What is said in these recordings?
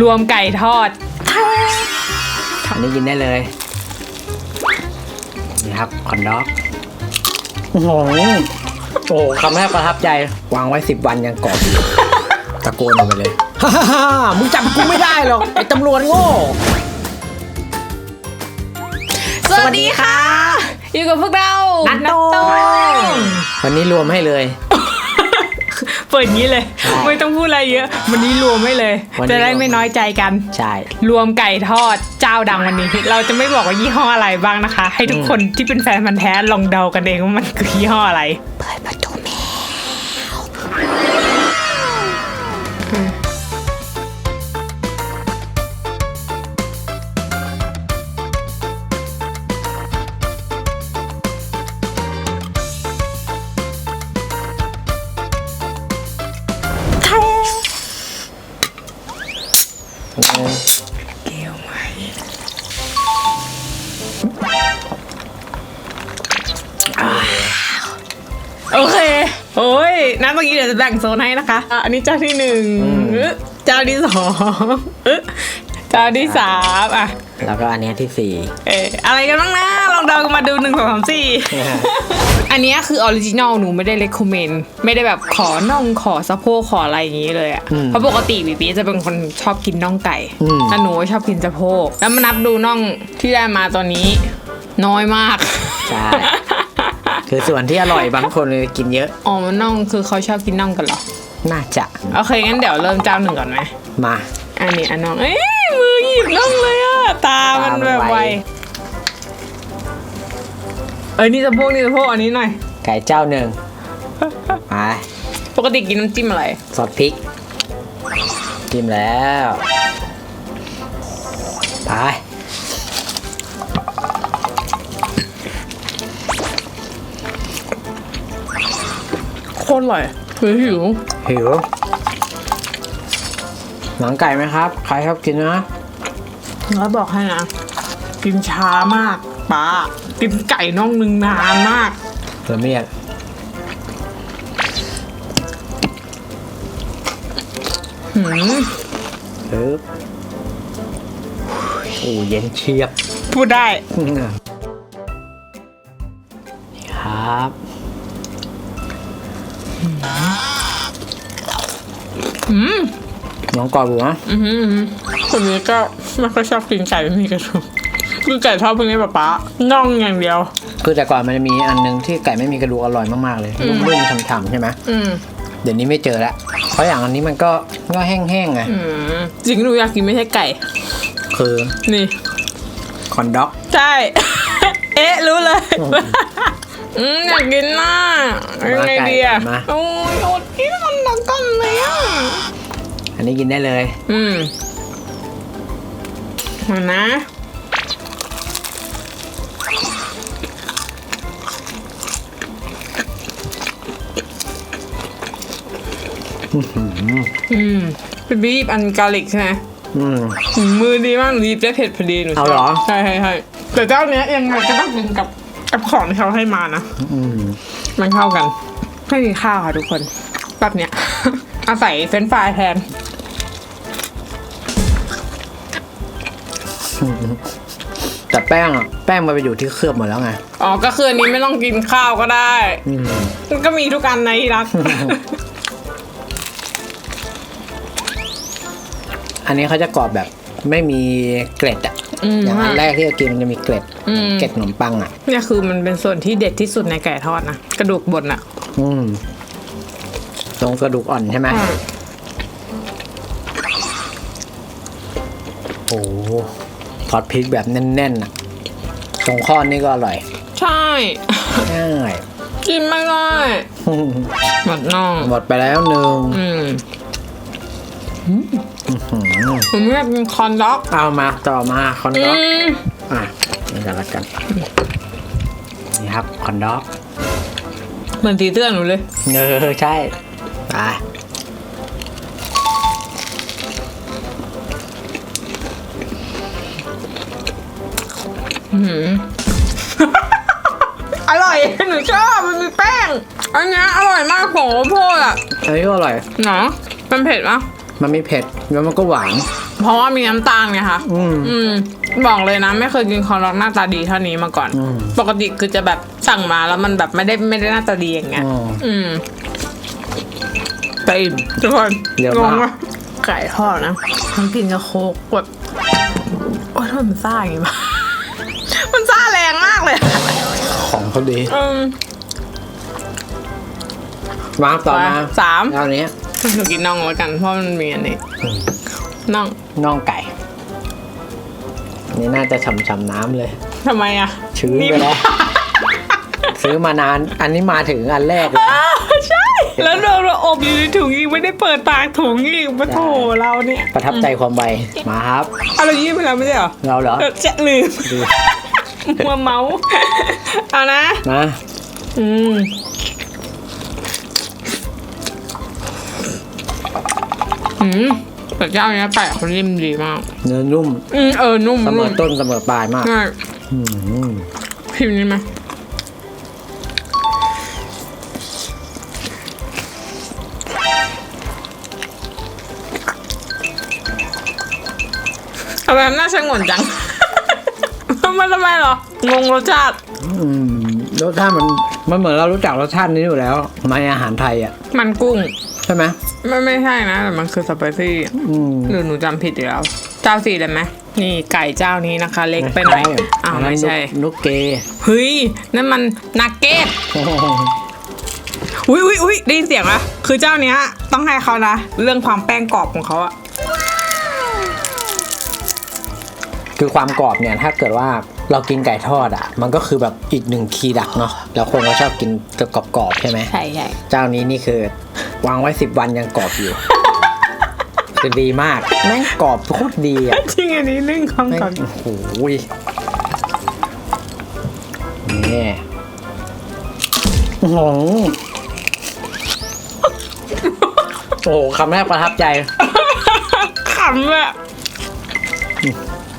รวมไก่ทอด อันนี้กินได้เลย นี่ครับคอนด็อกโอ้โหโอ้โหคำแรกประทับใจ วางไว้สิบวันยังกรอบอยู่ตะโกนออกไปเลย ฮ่าฮ่าฮ่ามึงจับกูไม่ได้หรอก ไอ้ตำรวจโง่ สวัสดีค่ะ อยู่กับพวกเรานัตโต้ต้ วันนี้รวมให้เลย เปิดอย่างนี้เลยใช่ไม่ต้องพูดอะไรเยอะ วันนี้รวมให้เลย วันนี้ จะได้ไม่น้อยใจกัน ใช่ รวมไก่ทอดเจ้าดังวันนี้ เราจะไม่บอกว่ายี่ห้ออะไรบ้างนะคะ ให้ทุกคนที่เป็นแฟนมันธุ์แท้ลองเดากันเองว่ามันคือยี่ห้ออะไร เปิดประตู โอ้ยน้ำเมื่อกี้เดี๋ยวจะแบ่งโซนให้นะคะอะอันนี้เจ้าที่หนึ่งอึ๊ะเจ้าที่สองอึ๊ะเจ้าที่สามอะ แล้วก็อันเนี้ยที่สี่ เอะอะไรกันบ้างนะ ลองเดากันมาดูหนึ่งสองสามสี่ อันเนี้ยคือออริจินอลหนูไม่ได้เลคคอมเมนต์ไม่ได้แบบขอน่องขอสะโพกขออะไรอย่างนี้เลยอะเพราะปกติบีบีจะเป็นคนชอบกินน่องไก่แต่หนูชอบกินสะโพกแล้วมานับดูน่องที่ได้มาตอนนี้ น้อยมาก ใช่ คือส่วนที่อร่อยบางคนเลยกินเยอะ อ๋อมันน่องคือเขาชอบกินน่องกันเหรอ น่าจะ โอเคงั้นเดี๋ยวเริ่มเจ้าหนึ่งก่อนไหม มา อันนี้อันน้อง เอ้ยมือหยิบน่องเลยอะตา มันตามันแบบไวไว เอ้ยนี่สะโพกนี่สะโพกอันนี้หน่อย ไก่เจ้าหนึ่งไปปกติกินน้ำจิ้มอะไร ซอสพริก จิ้มแล้ว ไป คตรอร่อยเฮ้ยหิวหิว หนังไก่ไหมครับ ใครชอบกินนะแล้วบอกให้นะ กินช้ามากป้ากินไก่น่องหนึ่งนานมากละเมียดหืมปึ๊บโอ้เย็นเชียบ พูดได้นี่ อืมน้องกรอบอยู่นะอืมคนนี้ก็ไม่ค่อยชอบกินไก่ไม่มีกระดูกคือไก่ทอดพวกนี้ป้าป๊าน่องอย่างเดียว คือแต่ก่อนมันจะมีอันนึงที่ไก่ไม่มีกระดูกอร่อยมากๆเลยนุ่มๆฉ่ำๆใช่ไหมอืมเดี๋ยวนี้ไม่เจอแล้วเพราะอย่างอันนี้มันก็ก็แห้งๆไงอืมจริงหนูอยากกินไม่ใช่ไก่ คือนี่คอนด็อก ใช่ เอ๊ะ รู้เลย อืมอยากกินน่ะยังไงดีอะมา โอ้ยอดกินมันดังกันเลยอะ อันนี้กินได้เลย อืมมานะ อืมเป็นบีบอันกาลิกใช่ไหมอืมอืมมือดีมากหนูหยิบได้เผ็ดพอดีหนูชเอาบเหรอ ใช่ใช่ใช่แต่เจ้าเนี้ยยังไงก็ต้องกินกับ กับของที่เขาให้มานะอืมมันเข้ากันไม่มีข้าวค่ะทุกคนแบบเนี้ยอาศัยเฟรนช์ฟรายแทนแต่แป้งอะแป้งมันไปอยู่ที่เคลือบหมดแล้วไง อ๋อ ก็คืออันนี้ไม่ต้องกินข้าวก็ได้อืมมันก็มีทุกอันในะที่รัก อันนี้เขาจะกรอบแบบไม่มีเกล็ดอะ อืม อย่างอันแรกที่เรากินมันจะมีเกล็ดอืม เกล็ดขนมปังอะเนี่ยคือมันเป็นส่วนที่เด็ดที่สุดในไก่ทอดนะกระดูกบนอะอืมตรงกระดูกอ่อนใช่ไหมอืมโอ้โหทอดพริกแบบแน่นๆอะตรงข้อนี่ก็อร่อยใช่ง่ายกินไม่ได้หมดน่องหมดไปแล้วหนึ่งอืมหืม ผมไม่อยากกินคอนด็อกเอามาต่อมาคอนอืด็อกมอะนี่กันละกันนี่ครับคอนด็อกเหมือนสีเสื้อหนูเลยเออใช่ไปอร่อยหนูชอบมันมีแป้ง อันเนี้ยอร่อยมากของโพดอะอันนี้ก็อร่อยเนาะมันเผ็ดปะ มันมีเผ็ดแล้วมันก็หวาน เพราะว่ามีน้ำตาลไงคะอืม อืม บอกเลยนะไม่เคยกินคอร์ล็อกหน้าตาดีเท่านี้มาก่อน อืม ปกติคือจะแบบสั่งมาแล้วมันแบบไม่ได้ไม่ได้หน้าตาดีอย่างเงี้ยอืมอืมแต่อิ่มทุกคนเยอะงมากงว่าไก่ทอดนะมันกินกับโคกแบบโอ้ยทำไมมันซ่าอย่างงี้วะ มันซ่าแรงมากเลยอะของเขาดีอืม มาต่อมาสามเอาอันนี้ หนูกินน่องแล้วกันเพราะมันมีอันนี้อืมน่องน่องไก่ นี่น่าจะฉ่ำๆน้ำเลยทำไมอะชื้นไปแล้วซื้อมานาน อันนี้มาถึงอันแรกเลยอ้าวใช่ แล้วเราเราอบอยู่ในถุงอีกไม่ได้เปิดปากถุงอีกมาโถเราเนี่ย ประทับใจความไวมาครับเอาเรายิ้มไปแล้วไม่ใช่เหรอ เราเหรอเออจะลืมมัวเมาส์เอานะมาอืม อืมแต่เจ้าเนี้ยแปะเขานิ่มดีมาก เนื้อนุ่ม อืมเออนุ่มเสมนุ่อมต้นเสมอปลายมากใช่อืมพิมพ์นี้ไหมทำไมน่าชะงนจัง มันทำไมเหรอ งงรสชาติ อืมรสชาติมันมันเหมือนเรารู้จักรสชาตินี้อยู่แล้วมาในอาหารไทยอะ มันกุ้งใช่ไหมไม่ไม่ใช่นะ แต่มันคือสไปซี่อืมหรือหนูจำผิดอีกแล้ว เจ้าสี่เลยไหมนี่ไก่เจ้านี้นะคะ เล็กไปหน่อยอ้าวนนั้นไม่ใช่นกเกเฮ้ยนั่นมันนักเก็ตอุ้ยอุ้ยอุ้ยได้ยินเสียงปะคือเจ้าเนี้ย ต้องให้เขานะ เรื่องความแป้งกรอบของเขาอะ คือความกรอบเนี่ยถ้าเกิดว่าเรากินไก่ทอดอะ มันก็คือแบบอีกหนึ่งคีย์ดักเนาะแล้วคนก็ชอบกินกรอบๆใช่ไหมใช่ใช่เจ้านี้นี่คือวางไว้สิบวันยังกรอบอยู่ คือดีมากแม่งกรอบโคตรดีอะจริงอันนี้เรื่องความแม่งกรอบโอ้โหยนี่โอ้โหโอ้โหคำแรกประทับใจขำเลย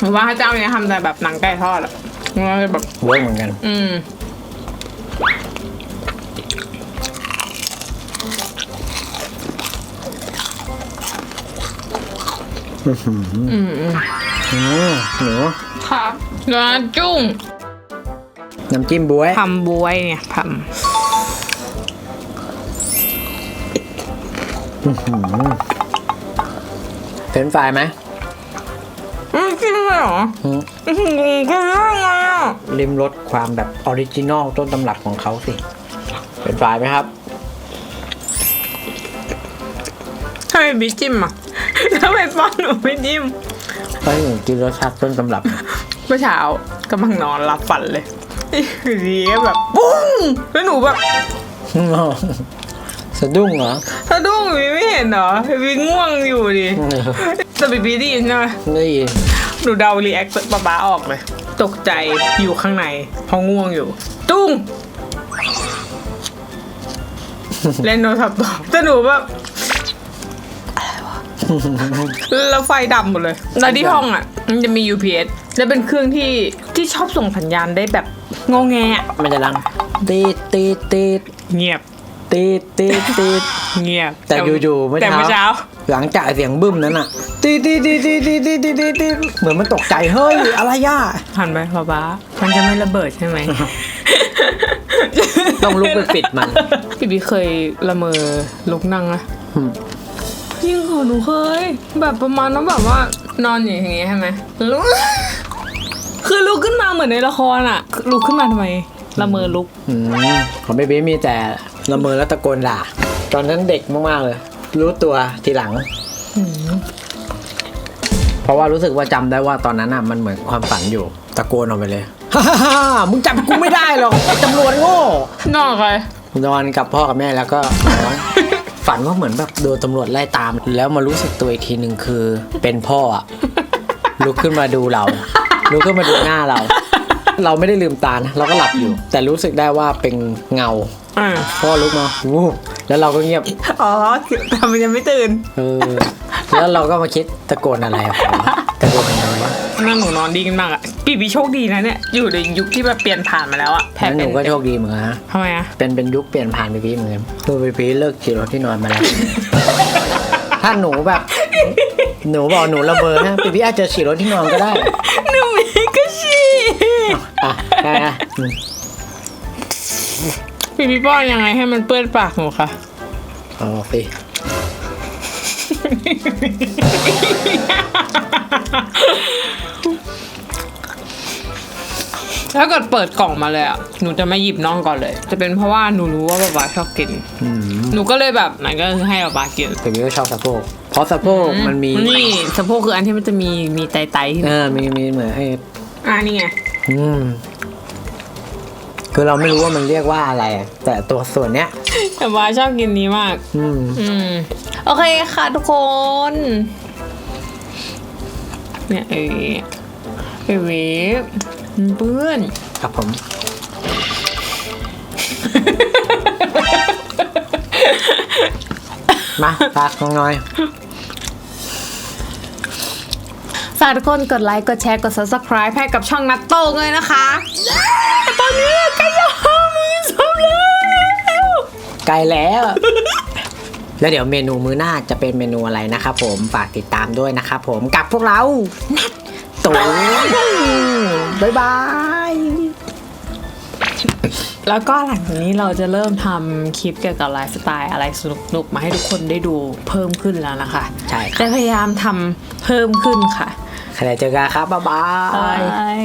หรือว่าถ้าเจ้าเนี้ยทำแต่แบบหนังไก่ทอดอะมันก็จะแบบเวิร์กเหมือนกัน อืมอืมอืมอืมหนูครับแล้วจุ้งน้ำจิ้มบ๊วยทำบวยเนี่ยทเฟรนช์ฟรายไหมำ อืมจริงเลยเหรออืมอืมก็ได้ไงอะริมรสความแบบออริจินอลต้นตำรับของเขาสิเฟรนช์ฟรายไหมครับ ทำไมบิ๊กจิ้มอะทำไมป้อนหนูไม่จิ้มเพราะหนูกินรสชาติต้นตำรับ เมื่อเช้ากำลังนอนหลับฝันเลยอยู่ดีก็แบบปุ้งแล้วหนูแบบ สะดุ้งเหรอสะดุ้งอยู่ไม่เห็นเหรอวิง่วงอยู่ดิแต่บีบีได้ยินใช่ไหมได้ยินหนูเดารีแอคป๊าป๊าออกเลยตกใจอยู่ข้างในเพราะง่วงอยู่ ตุ้งเล่นโทรศัพท์ต่อแต่หนูแบบอะไรวะแล้วไฟดับหมดเลย แล้วที่ห้องอะ มันจะมี UPS แล้วเป็นเครื่องที่ที่ชอบส่งสัญญาณได้แบบงงแงอะมันจะดังตีดตีดตีดเงียบ ตีดตีดตีดเงียบแต่อยู่ๆเมื่อแต่เช้าเมื่อเช้า หลังจากเสียงบึ้มนั้นอะตีดตีดตีดตีดตีดตีดตีดตีดตีดเหมือนมันตกใจเฮ้ยอะไรย่าผ่านไปป๊าป๊ามันจะไม่ระเบิดใช่ไหม ต้องลุกไปปิดมัน พี่บีเคยละเมอลุกนั่งนะอืมจริงเหรอหนูเคย แบบประมาณว่าแบบว่านอนอยู่อย่างงี้ใช่ไหมลุกคือลุกขึ้นมาเหมือนในละครอะคือลุกขึ้นมาทำไมละเมอลุก อืมของเบบี้มีแต่ ละเมอแล้วตะโกนด่า ตอนนั้นเด็กมากๆเลย รู้ตัวทีหลัง เพราะว่ารู้สึกว่าจำได้ว่าตอนนั้นอะมันเหมือนความฝันอยู่ ตะโกนออกไปเลยฮ่าฮ่าฮ่ามึงจับกูไม่ได้หรอกไอ้ตำรวจโง่ นอนใครนอนกับพ่อกับแม่แล้วก็นอน ฝันว่าเหมือนแบบโดนตำรวจไล่ตาม แล้วมารู้สึกตัวอีกทีหนึ่งคือ เป็นพ่ออะลุกขึ้นมาดูเราลุกขึ้นมาดูหน้าเรา เราไม่ได้ลืมตานะเราก็หลับอยู่ แต่รู้สึกได้ว่าเป็นเงา อ่าพ่อลุกมาวูบแล้วเราก็เงียบ อ๋อทำมันยังไม่ตื่น เออ แล้วเราก็มาคิดตะโกนอะไรอะผมตะโกนอะไรวะนั่นหนูนอนดีกันมากอะพี่บีโชคดีนะเนี่ย อยู่ในยุคที่แบบเปลี่ยนผ่านมาแล้วอะแพ้แล้วหเป็นูนก็โชคดีเหมือนกันนะทำไมอะเป็นเป็นยุคเปลี่ยนผ่านไปพี่เหมือนกันคือไปพี่เลิกขี่รถที่นอนมาแล้ว ถ้าหนูแบบ หนูบอกหนูระเบิดนะปีพี่อาจจะฉี่รถที่นอนก็ได้หนูมีก็ฉี่อะได้นะอืม พี่พี่ป้อนยังไงให้มันเปื้อนปากหนูคะเอาสิถ้าเกิดเปิดกล่องมาเลยอะ หนูจะไม่หยิบน่องก่อนเลย จะเป็นเพราะว่าหนูรู้ว่าป๊าป๊าชอบกินอืมหนูก็เลยแบบไหนก็คือให้ป๊าป๊ากินปีพี่ก็ชอบสะโพกเพราะสะโพกมันมี นี่สะโพกคืออันที่มันจะมีมีไตไตๆที่เออมีมีเหมือนให้ อ่านี่ไง อืม คือเราไม่รู้ว่ามันเรียกว่าอะไรอะแต่ตัวส่วนเนี้ยแต่ป๊าชอบกินนี้มาก อืมอืม โอเคค่ะทุกคน เนี่ยเอ๋เอ๋เวมันเปื้อน ครับผมมาฝากน้องน้อยฝากทุกคนกดไลค์ กดแชร์ กด subscribe ให้กับช่องนัตโต้เลยนะคะตอนนี้ กลแล้ว แล้วเดี๋ยวเมนูมื้อหน้าจะเป็นเมนูอะไรนะครับผมฝากติดตามด้วยนะครับผมกับพวกเรานัดตูบ๊ายบายแล้วก็หลังจากนี้เราจะเริ่มทำคลิปเกี่ยวกับไลฟ์สไตล์อะไรสนุกๆมาให้ทุกคนได้ดูเพิ่มขึ้นแล้วนะคะใช่ครับจะพยายามทำเพิ่มขึ้นค่ะใครเจอกันครับบ๊ายบาบาย ย